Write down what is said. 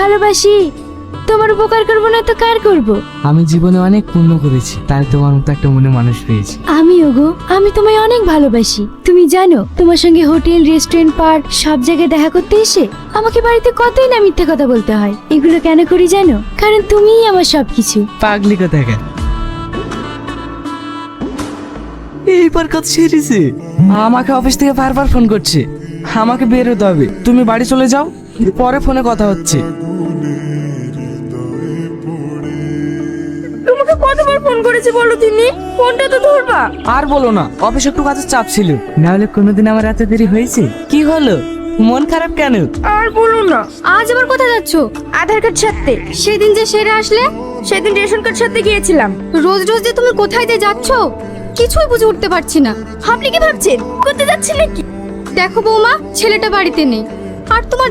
ভালোবাসি। তোমার উপকার করব না তো কার করব? আমি জীবনে অনেক পুণ্য করেছি তাই তোমার মতো একটা মনে মানুষ পেয়েছি। আমি ওগো আমি তোমায় অনেক ভালোবাসি। তুমি জানো তোমার সঙ্গে হোটেল রেস্টুরেন্ট পার্ক সব জায়গায় দেখা করতে এসে আমাকে বাড়িতে কতই না মিথ্যা কথা বলতে হয়। এগুলো কেন করি জানো? কারণ তুমিই আমার সবকিছু। পাগলি কোথাকার এইবার কত সেরেছে আমাকে অফিস থেকে বারবার ফোন করছে। আমাকে বেরোতে হবে। তুমি বাড়ি চলে যাও। পরে ফোনে কথা হচ্ছে। তোমাকে কতবার ফোন করেছি বলো তিনি ফোনটা তো ধরবা। আর বলো না অফিসে একটু কাজের চাপ ছিল। না হলে কোনোদিন আমার এত দেরি হয়েছে? কি হলো? মন খারাপ কেন? আর বলো না আজ আবার কোথায় যাচ্ছ? আধার কার্ড ছাড়তে। সেদিন যে সেরে আসলে সেদিন রেশন কার্ড ছাড়তে গিয়েছিলাম। রোজ রোজ যে তুমি কোথায় যে যাচ্ছ কিছুই বুঝে উঠতে পারছি না। আপনি কি ভাবছেন? করতে যাচ্ছেন নাকি দেখো বৌমা ছেলেটা বাড়িতে নেই। আর তোমার